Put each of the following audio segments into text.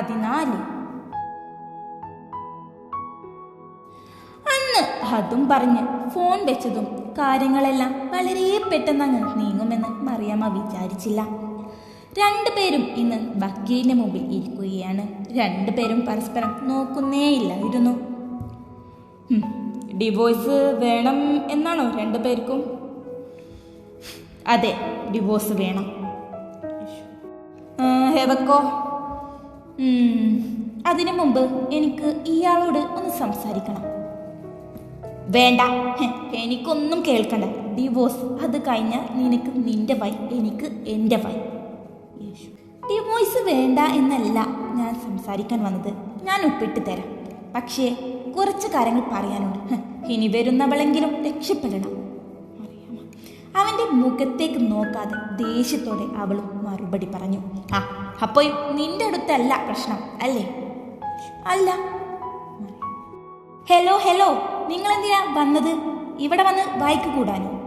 പതിനാല്. അന്ന് അതും പറഞ്ഞ് ഫോൺ വെച്ചതും കാര്യങ്ങളെല്ലാം വളരെ പെട്ടെന്നങ്ങ് നീങ്ങുമെന്ന് മറിയാമ്മ വിചാരിച്ചില്ല. രണ്ടുപേരും ഇന്ന് വക്കീലിന് മുമ്പിൽ ഇരിക്കുകയാണ്. രണ്ടുപേരും പരസ്പരം നോക്കുന്നേയില്ലായിരുന്നു. ഡിവോഴ്സ് വേണം എന്നാണോ രണ്ടുപേർക്കും അതെ ഡിവോഴ്സ് വേണം. ഹെവക്കോ അതിനു മുമ്പ് എനിക്ക് ഇയാളോട് ഒന്ന് സംസാരിക്കണം. വേണ്ട. എനിക്കൊന്നും കേൾക്കണ്ട. ഡിവോഴ്സ് അത് കഴിഞ്ഞാൽ നിനക്ക് നിന്റെ വൈ എനിക്ക് എന്റെ വൈ. ഡിവോഴ്സ് വേണ്ട എന്നല്ല ഞാൻ സംസാരിക്കാൻ വന്നത്. ഞാൻ ഒപ്പിട്ട് തരാം. പക്ഷേ കുറച്ച് കാര്യങ്ങൾ പറയാനുണ്ട്. ഇനി വരുന്നവളെങ്കിലും രക്ഷപ്പെടണം? അവന്റെ മുഖത്തേക്ക് നോക്കാതെ ദേഷ്യത്തോടെ അവളും മറുപടി പറഞ്ഞു. ആ അപ്പോൾ നിന്റെ അടുത്തല്ല പ്രശ്നം അല്ലേ? അല്ല. ഹലോ ഹലോ നിങ്ങൾ എന്തിനാ വന്നത്? ഇവിടെ വന്ന് വായിക്ക് കൂടാനോ?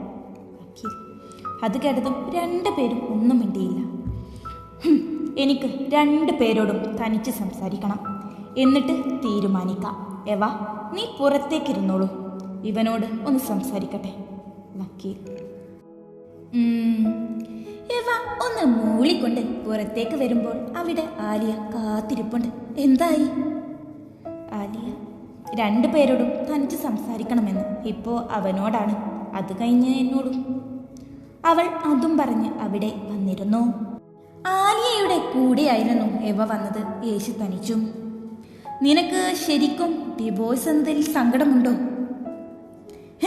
അത് കേട്ടതും രണ്ടുപേരും ഒന്നും മിണ്ടിയില്ല. എനിക്ക് രണ്ട് പേരോടും തനിച്ച് സംസാരിക്കണം. എന്നിട്ട് തീരുമാനിക്കാം. എവ നീ പുറത്തേക്കിരുന്നോളൂ. ഇവനോട് ഒന്ന് സംസാരിക്കട്ടെ. വക്കീൽ. എവ ഒന്ന് മൂളിക്കൊണ്ട് പുറത്തേക്ക് വരുമ്പോൾ അവിടെ ആലിയ കാത്തിരിപ്പുണ്ട്. എന്തായി? ആലിയ രണ്ടു പേരോടും തനിച്ച് സംസാരിക്കണമെന്ന് ഇപ്പോ അവനോടാണ്. അത് കഴിഞ്ഞ് എന്നോടും. അവൾ അതും പറഞ്ഞ് അവിടെ വന്നിരുന്നു. ആലിയയുടെ കൂടെയായിരുന്നു എവ വന്നത്. യേശു തനിച്ചും. നിനക്ക് ശരിക്കും ഡിവോഴ്സ് എന്നതിൽ സങ്കടമുണ്ടോ?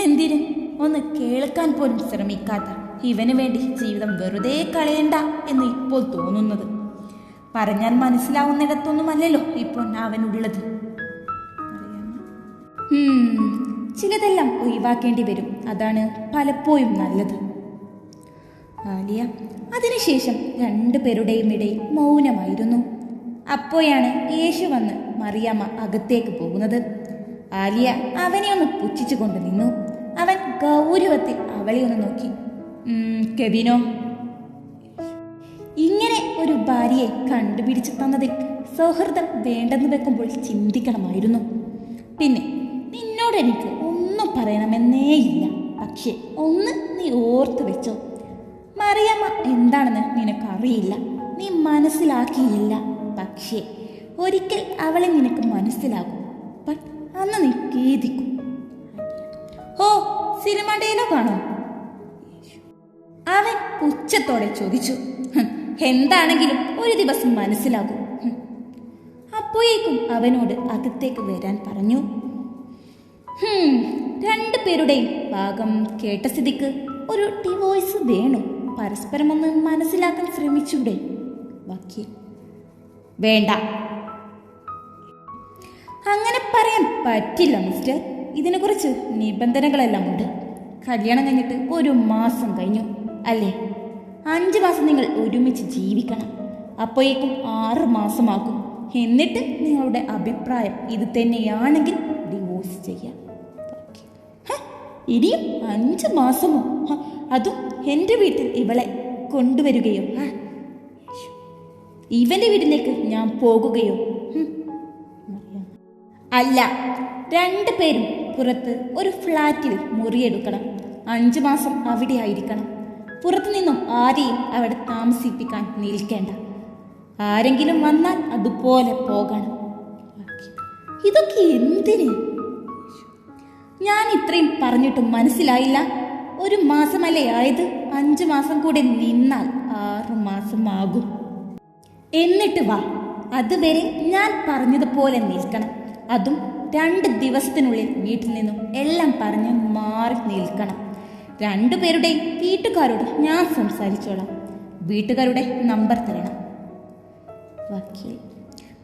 എന്തിന്? ഒന്ന് കേൾക്കാൻ പോലും ശ്രമിക്കാത്ത ഇവന് വേണ്ടി ജീവിതം വെറുതെ കളയണ്ട എന്ന് ഇപ്പോൾ തോന്നുന്നത്. പറഞ്ഞാൽ മനസ്സിലാവുന്നിടത്തൊന്നുമല്ലല്ലോ ഇപ്പോൾ അവനുള്ളത്. ചിലതെല്ലാം ഒഴിവാക്കേണ്ടി വരും. അതാണ് പലപ്പോഴും നല്ലത്. ആലിയ അതിനുശേഷം രണ്ടുപേരുടെയും ഇടയിൽ മൗനമായിരുന്നു. അപ്പോഴാണ് യേശു വന്ന് മറിയാമ്മ അകത്തേക്ക് പോകുന്നത്. ആലിയ അവനെ ഒന്ന് പുച്ഛിച്ചുകൊണ്ട് നിന്നു. അവൻ ഗൗരവത്തിൽ അവളെ ഒന്ന് നോക്കി. "ഉം, കെവിനോ. ഇങ്ങനെ ഒരു ഭാര്യയെ കണ്ടുപിടിച്ചു തന്നതിൽ സൗഹൃദം വേണ്ടെന്ന് വെക്കുമ്പോൾ ചിന്തിക്കണമായിരുന്നു. പിന്നെ നിന്നോട് എനിക്ക് ഒന്നും പറയണമെന്നേയില്ല പക്ഷേ ഒന്ന് നീ ഓർത്ത് വെച്ചോ. മറിയമ്മ എന്താണെന്ന് നിനക്കറിയില്ല. നീ മനസ്സിലാക്കിയില്ല. പക്ഷേ ഒരിക്കൽ അവളെ നിനക്ക് മനസ്സിലാകും. ബട്ട് അന്ന് നീ ഖേദിക്കും. ഓ സിനിമ ഡയലോഗാണോ? അവൻ പുച്ഛത്തോടെ ചോദിച്ചു എന്താണെങ്കിലും ഒരു ദിവസം മനസ്സിലാകും. അപ്പോയേക്കും അവനോട് അകത്തേക്ക് വരാൻ പറഞ്ഞു രണ്ടു പേരുടെയും ഭാഗം കേട്ട സ്ഥിതിക്ക് ഒരു ഡിവോഴ്സ് വേണം. പരസ്പരം ഒന്ന് മനസ്സിലാക്കാൻ ശ്രമിച്ചൂടെ വക്കീൽ. വേണ്ട. അങ്ങനെ പറയാൻ പറ്റില്ല മിസ്റ്റർ. ഇതിനെക്കുറിച്ച് നിബന്ധനകളെല്ലാം ഉണ്ട്. കല്യാണം കഴിഞ്ഞിട്ട് ഒരു മാസം കഴിഞ്ഞു. അല്ലേ? അഞ്ച് മാസം നിങ്ങൾ ഒരുമിച്ച് ജീവിക്കണം. അപ്പോഴേക്കും ആറ് മാസമാക്കും എന്നിട്ട് നിങ്ങളുടെ അഭിപ്രായം ഇത് തന്നെയാണെങ്കിൽ ഡിവോഴ്സ് ചെയ്യാം. ഇനിയും അഞ്ച് മാസമോ? അതും എന്റെ വീട്ടിൽ ഇവളെ കൊണ്ടുവരികയോ? ഇവന്റെ വീട്ടിലേക്ക് ഞാൻ പോകുകയോ? അല്ല രണ്ടു പേരും പുറത്ത് ഒരു ഫ്ലാറ്റിൽ മുറിയെടുക്കണം. അഞ്ചു മാസം അവിടെ ആയിരിക്കണം. പുറത്തു നിന്നും ആരെയും അവിടെ താമസിപ്പിക്കാൻ നിൽക്കേണ്ട. ആരെങ്കിലും വന്നാൽ അതുപോലെ പോകണം. ഇതൊക്കെ എന്തിന്? ഞാൻ ഇത്രയും പറഞ്ഞിട്ടും മനസ്സിലായില്ല. ഒരു മാസമല്ലേ ആയത്? അഞ്ചു മാസം കൂടെ നിന്നാൽ ആറു മാസമാകും. എന്നിട്ട് വാ. അതുവരെ ഞാൻ പറഞ്ഞതുപോലെ നിൽക്കണം. അതും രണ്ട് ദിവസത്തിനുള്ളിൽ വീട്ടിൽ നിന്നും എല്ലാം പറഞ്ഞ് മാറി നിൽക്കണം. രണ്ടുപേരുടെയും വീട്ടുകാരോട് ഞാൻ സംസാരിച്ചോളാം. വീട്ടുകാരുടെ നമ്പർ തരണം. വക്കീൽ.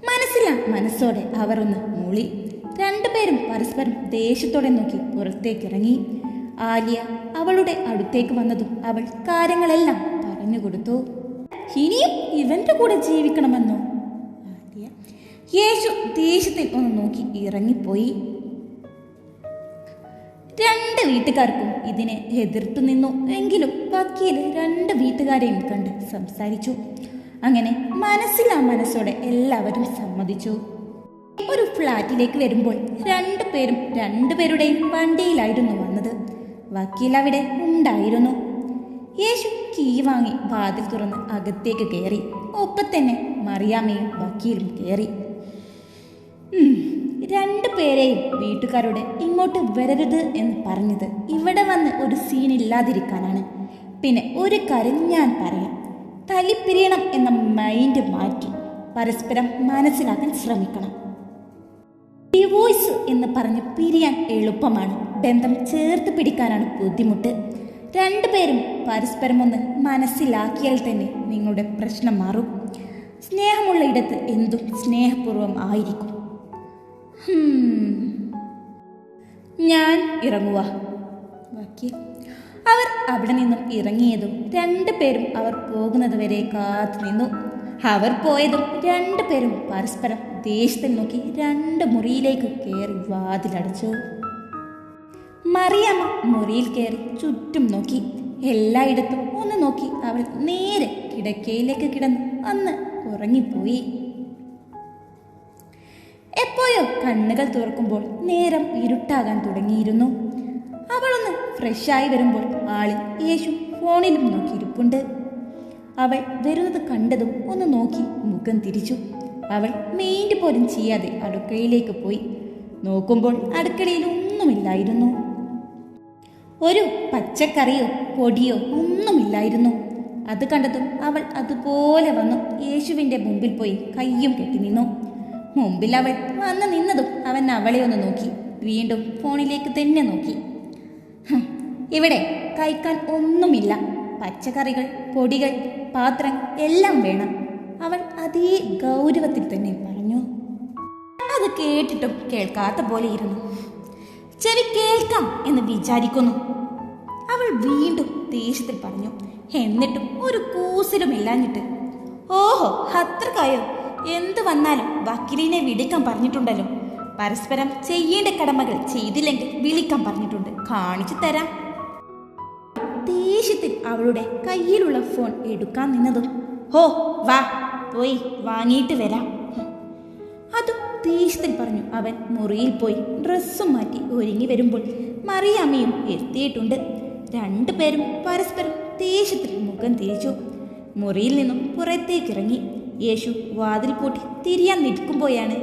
മനസ്സില്ല മനസ്സോടെ അവർ ഒന്ന് മൂളി. രണ്ടുപേരും പരസ്പരം ദേഷ്യത്തോടെ നോക്കി പുറത്തേക്ക് ഇറങ്ങി ആലിയ അവളുടെ അടുത്തേക്ക് വന്നതും അവൾ കാര്യങ്ങളെല്ലാം പറഞ്ഞു കൊടുത്തു. ഇനിയും ഇവന്റെ കൂടെ ജീവിക്കണമെന്നോ? ആലിയ. യേശു ദേഷ്യത്തിൽ ഒന്ന് നോക്കി ഇറങ്ങിപ്പോയി. രണ്ട് വീട്ടുകാർക്കും ഇതിനെ എതിർത്തു നിന്നു. എങ്കിലും വക്കീൽ രണ്ട് വീട്ടുകാരെയും കണ്ട് സംസാരിച്ചു. അങ്ങനെ മനസ്സിലാ മനസ്സോടെ എല്ലാവരും സമ്മതിച്ചു. ഒരു ഫ്ലാറ്റിലേക്ക് വരുമ്പോൾ രണ്ടു രണ്ടുപേരും രണ്ടുപേരുടെയും വണ്ടിയിലായിരുന്നു വന്നത്. വക്കീൽ അവിടെ ഉണ്ടായിരുന്നു. യേശു കീ വാങ്ങി വാതിൽ തുറന്ന് അകത്തേക്ക് കയറി. ഒപ്പം തന്നെ മറിയാമ്മയും വക്കീലും കയറി. രണ്ടു പേരെയും വീട്ടുകാരോട് ഇങ്ങോട്ട് വരരുത് എന്ന് പറഞ്ഞത് ഇവിടെ വന്ന് ഒരു സീൻ ഇല്ലാതിരിക്കാനാണ്. പിന്നെ ഒരു കാര്യം ഞാൻ പറയാം. തലിപ്പിരിയണം എന്ന മൈൻഡ് മാറ്റി പരസ്പരം മനസ്സിലാക്കാൻ ശ്രമിക്കണം. ഡിവോഴ്സ് എന്ന് പറഞ്ഞ് പിരിയാൻ എളുപ്പമാണ്. ബന്ധം ചേർത്ത് പിടിക്കാനാണ് ബുദ്ധിമുട്ട്. രണ്ടുപേരും പരസ്പരം ഒന്ന് മനസ്സിലാക്കിയാൽ തന്നെ നിങ്ങളുടെ പ്രശ്നം മാറും. സ്നേഹമുള്ള ഇടത്ത് എന്തും സ്നേഹപൂർവം ആയിരിക്കും. ഞാൻ ഇറങ്ങുക ബാക്കി. അവർ അവിടെ നിന്നും ഇറങ്ങിയതും രണ്ടുപേരും അവർ പോകുന്നത് വരെ കാത്തു നിന്നു. അവർ പോയതും രണ്ടുപേരും പരസ്പരം ദേഷ്യത്തിൽ നോക്കി രണ്ട് മുറിയിലേക്ക് കയറി വാതിലടച്ചു മറിയമ്മ മുറിയിൽ കയറി ചുറ്റും നോക്കി. എല്ലായിടത്തും ഒന്ന് നോക്കി അവൾ നേരെ കിടക്കയിലേക്ക് കിടന്നു അന്ന് ഉറങ്ങിപ്പോയി. എപ്പോഴോ കണ്ണുകൾ തുറക്കുമ്പോൾ നേരം ഇരുട്ടാകാൻ തുടങ്ങിയിരുന്നു. അവളൊന്ന് ഫ്രഷായി വരുമ്പോൾ ആളിൽ യേശു ഫോണിലും നോക്കിയിരിപ്പുണ്ട് അവൾ വരുന്നത് കണ്ടതും ഒന്ന് നോക്കി മുഖം തിരിച്ചു. അവൾ മെയിന്റെ പോലും ചെയ്യാതെ അടുക്കളയിലേക്ക് പോയി. നോക്കുമ്പോൾ അടുക്കളയിൽ ഒന്നുമില്ലായിരുന്നു. ഒരു പച്ചക്കറിയോ പൊടിയോ ഒന്നുമില്ലായിരുന്നു. അത് കണ്ടതും അവൾ അതുപോലെ വന്നു. യേശുവിന്റെ മുമ്പിൽ പോയി കയ്യും കെട്ടി നിന്നു. മുമ്പിൽ അവൾ വന്ന് നിന്നതും അവൻ അവളെ ഒന്ന് നോക്കി. വീണ്ടും ഫോണിലേക്ക് തന്നെ നോക്കി. ഇവിടെ കഴിക്കാൻ ഒന്നുമില്ല. പച്ചക്കറികൾ പൊടികൾ പാത്രം എല്ലാം വേണം. അവൾ അതേ ഗൗരവത്തിൽ തന്നെ പറഞ്ഞു. അത് കേട്ടിട്ടും കേൾക്കാത്ത പോലെ ഇരുന്നു. ചെവി കേൾക്കാം എന്ന് വിചാരിക്കുന്നു. അവൾ വീണ്ടും ദേഷ്യത്തിൽ പറഞ്ഞു. എന്നിട്ടും ഒരു കൂസലുമില്ലാഞ്ഞിട്ട്. ഓഹോ അത്രക്കായോ? എന്ത് വന്നാലും വക്കീലിനെ വിളിക്കാൻ പറഞ്ഞിട്ടുണ്ടല്ലോ. പരസ്പരം ചെയ്യേണ്ട കടമകൾ ചെയ്തില്ലെങ്കിൽ വിളിക്കാൻ പറഞ്ഞിട്ടുണ്ട്. കാണിച്ചു തരാം. ദേഷ്യത്തിൽ അവളുടെ കയ്യിലുള്ള ഫോൺ എടുക്കാൻ നിന്നതും ഹോ വാ പോയി വാങ്ങിയിട്ട് വരാം. അതും ദേഷ്യത്തിൽ പറഞ്ഞു അവൻ മുറിയിൽ പോയി ഡ്രസ്സും മാറ്റി ഒരുങ്ങി വരുമ്പോൾ മറിയാമ്മയും എത്തിയിട്ടുണ്ട്. രണ്ടുപേരും പരസ്പരം ദേഷ്യത്തിൽ മുഖം തിരിച്ചു. മുറിയിൽ നിന്നും പുറത്തേക്കിറങ്ങി യേശു വാതിൽ പൂട്ടി തിരിയാൻ നിൽക്കുമ്പോഴാണ്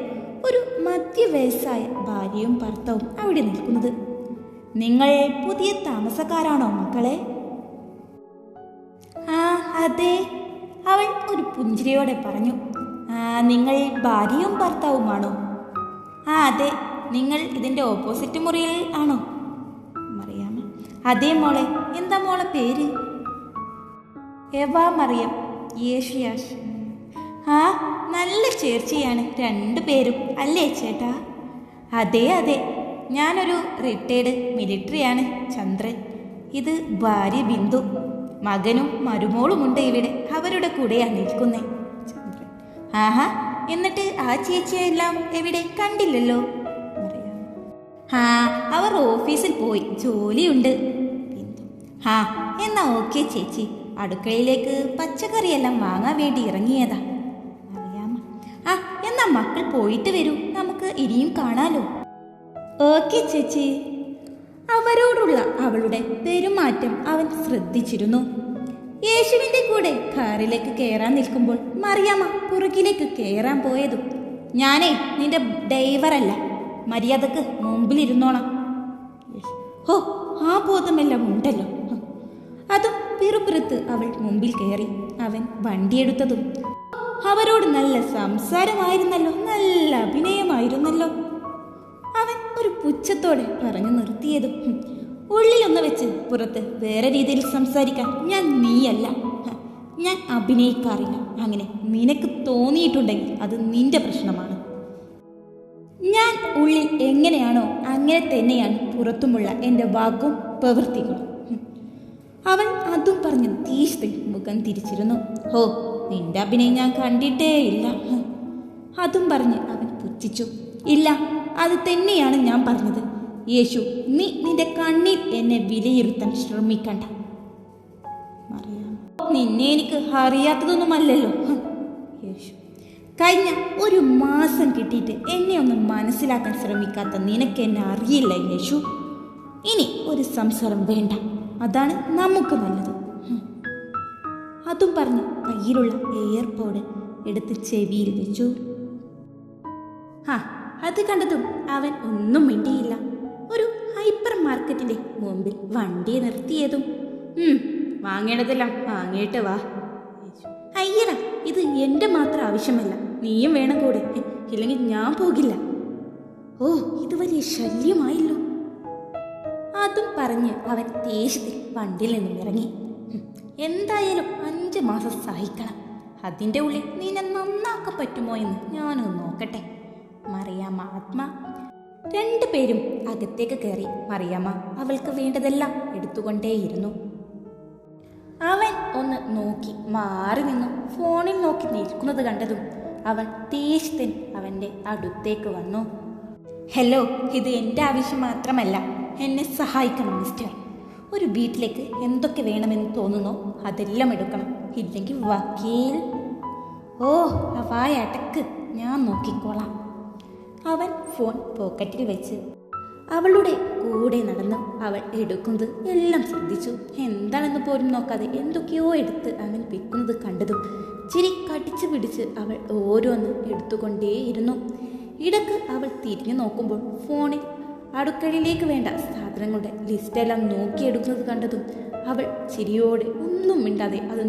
ഒരു മധ്യവയസ്സായ ഭാര്യയും ഭർത്താവും അവിടെ നിൽക്കുന്നത്. നിങ്ങൾ പുതിയ താമസക്കാരാണോ മക്കളെ? ആ അതെ. അവൾ ഒരു പുഞ്ചിരിയോടെ പറഞ്ഞു. ആ നിങ്ങൾ ഭാര്യയും ഭർത്താവുമാണോ? ആ അതെ. നിങ്ങൾ ഇതിന്റെ ഓപ്പോസിറ്റ് മുറിയിൽ ആണോ? മറിയാമ. അതെ മോളെ. എന്താ മോളെ പേര്? എവാ മറിയം. യേശുയാഷ് ആ നല്ല ചേർച്ചയാണ് രണ്ടു പേരും അല്ലേ ചേട്ടാ? അതെ അതെ. ഞാനൊരു റിട്ടയർഡ് മിലിറ്ററിയാണ് ചന്ദ്രൻ. ഇത് ഭാര്യ ബിന്ദു. മകനും മരുമോളുമുണ്ട് ഇവിടെ. അവരുടെ കൂടെയാണ് നിൽക്കുന്നേ. ചന്ദ്രൻ. ആഹാ എന്നിട്ട് ആ ചേച്ചിയെല്ലാം എവിടെ? കണ്ടില്ലല്ലോ. ആ അവർ ഓഫീസിൽ പോയി. ജോലിയുണ്ട്. ആ എന്നാ ഓക്കെ ചേച്ചി. അടുക്കളയിലേക്ക് പച്ചക്കറിയെല്ലാം വാങ്ങാൻ വേണ്ടി ഇറങ്ങിയതാ. മക്കൾ പോയിട്ട് വരൂ. നമുക്ക് ഇനിയും കാണാലോ. ഓക്കെ ചേച്ചി. അവരോടുള്ള അവളുടെ പെരുമാറ്റം അവൻ ശ്രദ്ധിച്ചിരുന്നു. യേശുവിന്റെ കൂടെ കാറിലേക്ക് കയറാൻ നിൽക്കുമ്പോൾ മറിയാമ്മ പുറകിലേക്ക് കയറാൻ പോയതും ഞാനേ നിന്റെ ഡ്രൈവറല്ല മര്യാദയ്ക്ക് മുമ്പിലിരുന്നോണം ഓ ആ ബോധമെല്ലാം ഉണ്ടല്ലോ. അതും പിറുപിറുത്ത് അവൾ മുമ്പിൽ കയറി അവൻ വണ്ടിയെടുത്തതും അവരോട് നല്ല സംസാരമായിരുന്നല്ലോ നല്ല അഭിനയമായിരുന്നല്ലോ. അവൻ ഒരു പുച്ഛത്തോടെ പറഞ്ഞു നിർത്തിയതും ഉള്ളിലൊന്ന് വെച്ച് പുറത്ത് വേറെ രീതിയിൽ സംസാരിക്കാൻ ഞാൻ നീയല്ല. ഞാൻ അഭിനയിക്കാറില്ല. അങ്ങനെ നിനക്ക് തോന്നിയിട്ടുണ്ടെങ്കിൽ അത് നിന്റെ പ്രശ്നമാണ്. ഞാൻ ഉള്ളിൽ എങ്ങനെയാണോ അങ്ങനെ തന്നെയാണ് പുറത്തുമുള്ള എന്റെ വാക്കും പ്രവൃത്തികളും. അവൻ അതും പറഞ്ഞ് തീഷ്ത്തിൽ മുഖം തിരിച്ചിരുന്നു. ഹോ നിന്റെ അഭിനയം ഞാൻ കണ്ടിട്ടേ ഇല്ല. അതും പറഞ്ഞ് അവൻ പുച്ഛിച്ചു. ഇല്ല അത് തന്നെയാണ് ഞാൻ പറഞ്ഞത്. യേശു നീ നിന്റെ കണ്ണിൽ എന്നെ വിലയിരുത്താൻ ശ്രമിക്കണ്ട. നിന്നെ എനിക്ക് അറിയാത്തതൊന്നുമല്ലല്ലോ. യേശു കഴിഞ്ഞ ഒരു മാസം കിട്ടിയിട്ട് എന്നെ ഒന്ന് മനസ്സിലാക്കാൻ ശ്രമിക്കാത്ത നിനക്ക് എന്നെ അറിയില്ല യേശു. ഇനി ഒരു സംസാരം വേണ്ട. അതാണ് നമുക്ക് നല്ലത്. അതും പറഞ്ഞ് കയ്യിലുള്ള എയർപോഡ് എടുത്ത് ചെവിയിൽ വെച്ചു. ആ അത് കണ്ടതും അവൻ ഒന്നും മിണ്ടിയില്ല. ഒരു ഹൈപ്പർ മാർക്കറ്റിന്റെ മുമ്പിൽ വണ്ടി നിർത്തിയതും "ഉം, വാങ്ങേണ്ടതെല്ലാം വാങ്ങിയിട്ട് വാ. അയ്യട ഇത് എന്റെ മാത്രം ആവശ്യമല്ല. നീയും വേണം കൂടെ. ഹെ, ഇല്ലെങ്കിൽ ഞാൻ പോകില്ല. ഓ ഇത് വലിയ ശല്യമായല്ലോ. അതും പറഞ്ഞ് അവൻ ദേഷ്യത്തിൽ വണ്ടിയിൽ നിന്നും ഇറങ്ങി. ഹും, എന്തായാലും അഞ്ച് മാസം സഹിക്കണം. അതിന്റെ ഉള്ളിൽ നിന്നെ നന്നാക്കാൻ പറ്റുമോ എന്ന് ഞാനൊന്ന് നോക്കട്ടെ. മറിയാമ്മ ആത്മ. രണ്ടുപേരും അകത്തേക്ക് കയറി മറിയാമ്മ അവൾക്ക് വേണ്ടതെല്ലാം എടുത്തുകൊണ്ടേയിരുന്നു. അവൻ ഒന്ന് നോക്കി മാറി നിന്നു. ഫോണിൽ നോക്കി നിൽക്കുന്നത് കണ്ടതും അവൻ ദേഷ്യത്തിന് അവന്റെ അടുത്തേക്ക് വന്നു. ഹലോ ഇത് എന്റെ ആവശ്യം മാത്രമല്ല. എന്നെ സഹായിക്കണം മിസ്റ്റർ. ഒരു വീട്ടിലേക്ക് എന്തൊക്കെ വേണമെന്ന് തോന്നുന്നു അതെല്ലാം എടുക്കണം. ഇല്ലെങ്കിൽ വക്കീൽ. ഓ ആ ഞാൻ നോക്കിക്കോളാം. അവൻ ഫോൺ പോക്കറ്റിൽ വെച്ച് അവളുടെ കൂടെ നടന്ന് അവൾ എടുക്കുന്നത് എല്ലാം ശ്രദ്ധിച്ചു. എന്താണെന്ന് പോലും നോക്കാതെ എന്തൊക്കെയോ എടുത്ത് അവൻ വെക്കുന്നത് കണ്ടതും ചിരി കടിച്ചു പിടിച്ച് അവൾ ഓരോന്ന് എടുത്തുകൊണ്ടേയിരുന്നു. ഇടയ്ക്ക് അവൾ തിരിഞ്ഞു നോക്കുമ്പോൾ ഫോണിൽ അടുക്കളയിലേക്ക് വേണ്ട സാധനങ്ങളുടെ ലിസ്റ്റെല്ലാം നോക്കിയെടുക്കുന്നത് കണ്ടതും അവൾ ചിരിയോടെ ഒന്നും മിണ്ടാതെ അത്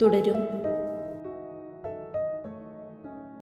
തുടരും.